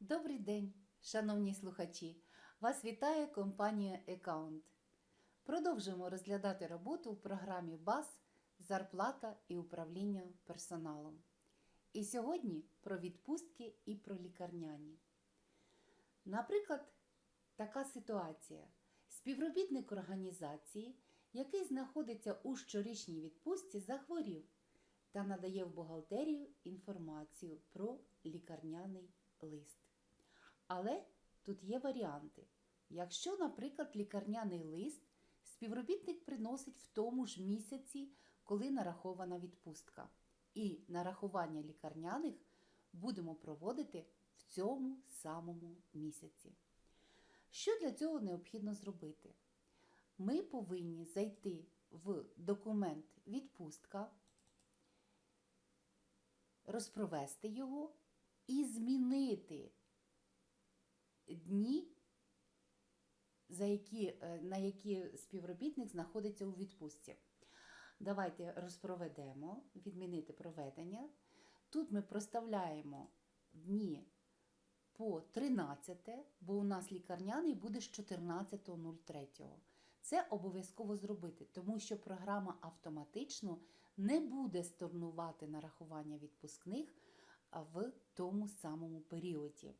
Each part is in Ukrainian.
Добрий день, шановні слухачі! Вас вітає компанія Account. Продовжуємо розглядати роботу у програмі БАС Зарплата і управління персоналом. І сьогодні про відпустки і про лікарняні. Наприклад, така ситуація. Співробітник організації, який знаходиться у щорічній відпустці, захворів та надає в бухгалтерію інформацію про лікарняний лист. Але тут є варіанти. Якщо, наприклад, лікарняний лист співробітник приносить в тому ж місяці, коли нарахована відпустка, і нарахування лікарняних будемо проводити в цьому самому місяці. Що для цього необхідно зробити? Ми повинні зайти в документ відпустка, розпровести його і змінити дні, за які, е, на які співробітник знаходиться у відпустці. Давайте розпроведемо, відмінити проведення. Тут ми проставляємо дні по 13, бо у нас лікарняний буде з 14.03. Це обов'язково зробити, тому що програма автоматично не буде storнувати нарахування відпускних в тому самому періоді.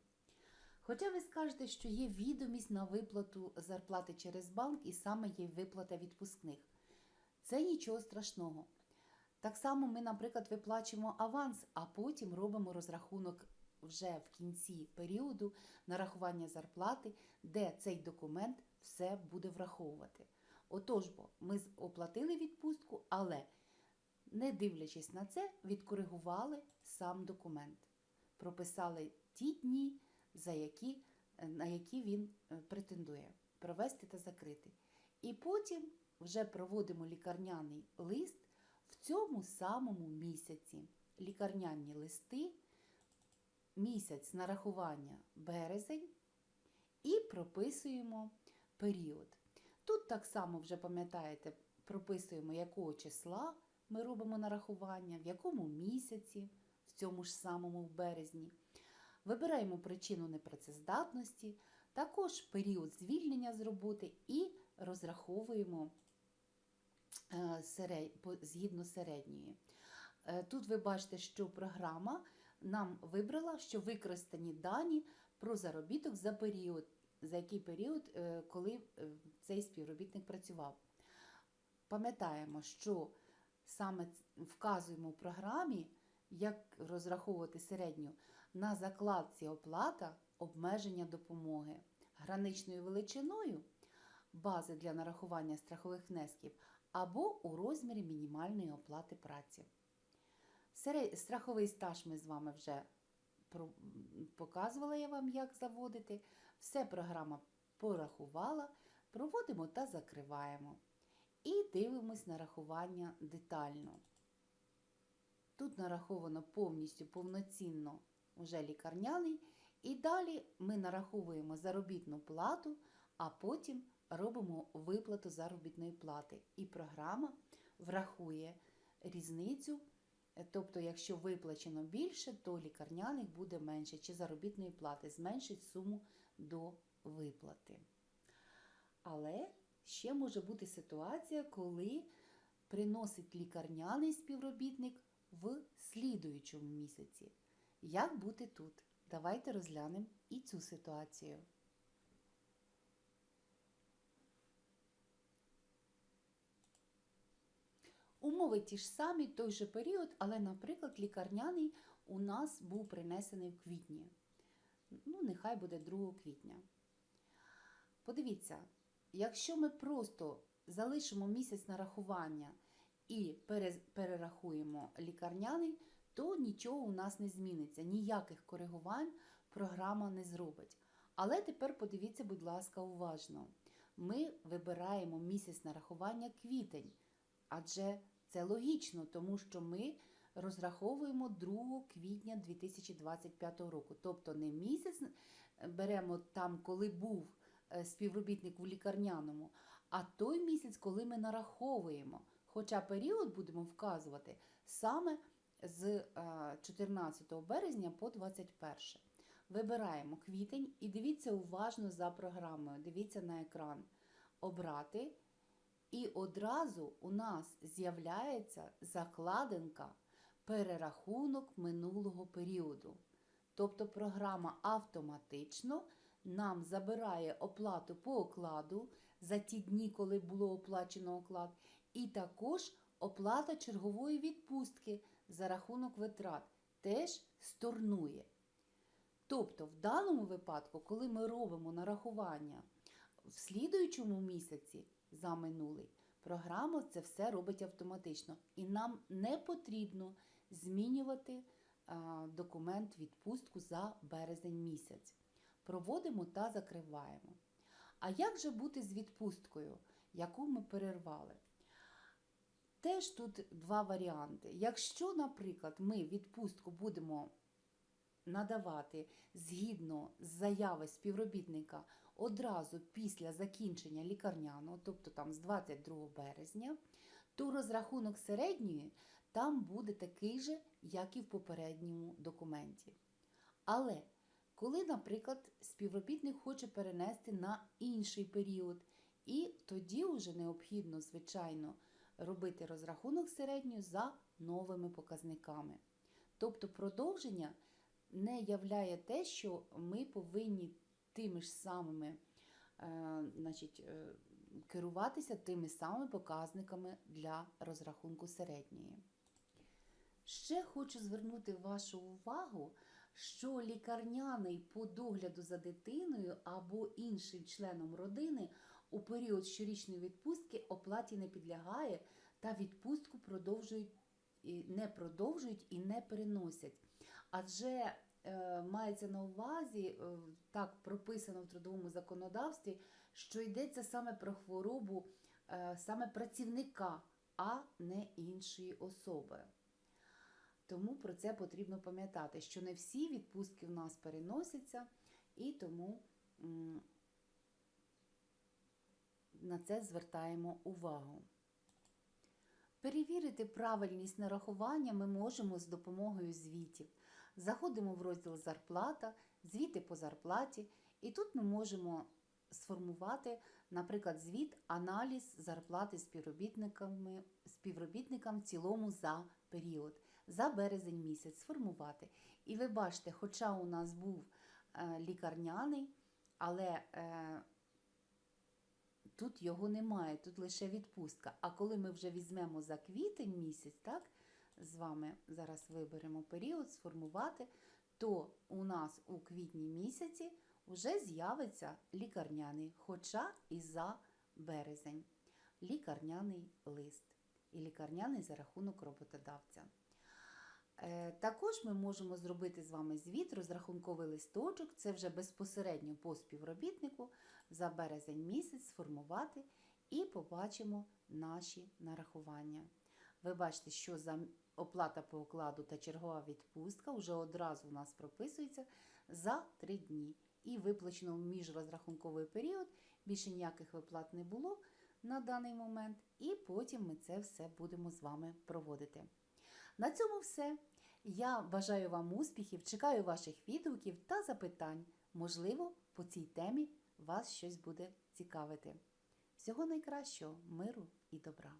Хоча ви скажете, що є відомість на виплату зарплати через банк і саме є виплата відпускних. Це нічого страшного. Так само ми, наприклад, виплачуємо аванс, а потім робимо розрахунок вже в кінці періоду нарахування зарплати, де цей документ все буде враховувати. Отож, бо ми оплатили відпустку, але, не дивлячись на це, відкоригували сам документ, прописали ті дні, за які, на які він е, претендує провести та закрити. І потім вже проводимо лікарняний лист в цьому самому місяці. Лікарняні листи, місяць нарахування березень і прописуємо період. Тут так само вже пам'ятаєте, прописуємо, якого числа ми робимо нарахування, в якому місяці, в цьому ж самому березні. Вибираємо причину непрацездатності, також період звільнення з роботи і розраховуємо е, згідно середньої. Е, тут ви бачите, що програма нам вибрала, що використані дані про заробіток за період, за який період, е, коли цей співробітник працював. Пам'ятаємо, що саме вказуємо в програмі, як розраховувати середню на закладці оплата обмеження допомоги граничною величиною бази для нарахування страхових внесків або у розмірі мінімальної оплати праці. Страховий стаж ми з вами вже показувала я вам, як заводити. Все програма порахувала, проводимо та закриваємо. І дивимось нарахування детально. Тут нараховано повністю повноцінно вже лікарняний. І далі ми нараховуємо заробітну плату, а потім робимо виплату заробітної плати. І програма врахує різницю. Тобто, якщо виплачено більше, то лікарняних буде менше, чи заробітної плати зменшить суму до виплати. Але ще може бути ситуація, коли приносить лікарняний співробітник в слідуючому місяці. Як бути тут? Давайте розглянемо і цю ситуацію. Умови ті ж самі, той же період, але, наприклад, лікарняний у нас був принесений в квітні. Ну, нехай буде 2 квітня. Подивіться, якщо ми просто залишимо місяць нарахування і перерахуємо лікарняний, то нічого у нас не зміниться, ніяких коригувань програма не зробить. Але тепер подивіться, будь ласка, уважно. Ми вибираємо місяць нарахування квітень, адже це логічно, тому що ми розраховуємо 2 квітня 2025 року. Тобто не місяць беремо там, коли був е, співробітник у лікарняному, а той місяць, коли ми нараховуємо. Хоча період будемо вказувати саме з 14 березня по 21. Вибираємо квітень і дивіться уважно за програмою. Дивіться на екран. Обрати. І одразу у нас з'являється закладинка перерахунок минулого періоду. Тобто програма автоматично нам забирає оплату по окладу за ті дні, коли було оплачено оклад, і також оплата чергової відпустки за рахунок витрат теж сторнує. Тобто, в даному випадку, коли ми робимо нарахування в слідуючому місяці за минулий, програма це все робить автоматично. І нам не потрібно змінювати документ відпустку за березень місяць. Проводимо та закриваємо. А як же бути з відпусткою, яку ми перервали? Теж тут два варіанти. Якщо, наприклад, ми відпустку будемо надавати згідно з заяви співробітника одразу після закінчення лікарняного, тобто там з 22 березня, то розрахунок середньої там буде такий же, як і в попередньому документі. Але коли, наприклад, співробітник хоче перенести на інший період, і тоді вже необхідно, звичайно, робити розрахунок середньої за новими показниками. Тобто продовження не являє те, що ми повинні тими ж самими е, значить, е, керуватися тими самими показниками для розрахунку середньої. Ще хочу звернути вашу увагу, що лікарняний по догляду за дитиною або іншим членом родини у період щорічної відпустки оплаті не підлягає та відпустку продовжують, не продовжують і не переносять. Адже е, мається на увазі, е, так прописано в трудовому законодавстві, що йдеться саме про хворобу е, саме працівника, а не іншої особи. Тому про це потрібно пам'ятати, що не всі відпустки в нас переносяться, і тому на це звертаємо увагу. Перевірити правильність нарахування ми можемо з допомогою звітів. Заходимо в розділ Зарплата, звіти по зарплаті, і тут ми можемо сформувати, наприклад, звіт, аналіз зарплати співробітниками, співробітникам в цілому за період, за березень місяць сформувати. І ви бачите, хоча у нас був е, лікарняний, але е, тут його немає, тут лише відпустка. А коли ми вже візьмемо за квітень місяць, так, з вами зараз виберемо період, сформувати, то у нас у квітні місяці вже з'явиться лікарняний, хоча і за березень. Лікарняний лист і лікарняний за рахунок роботодавця. Е, Також ми можемо зробити з вами звіт, розрахунковий листочок, це вже безпосередньо по співробітнику за березень місяць сформувати і побачимо наші нарахування. Ви бачите, що за оплата по окладу та чергова відпустка вже одразу у нас прописується за 3 дні. І виплачено в міжрозрахунковий період, більше ніяких виплат не було на даний момент, і потім ми це все будемо з вами проводити. На цьому все. Я бажаю вам успіхів, чекаю ваших відгуків та запитань. Можливо, по цій темі вас щось буде цікавити. Всього найкращого, миру і добра!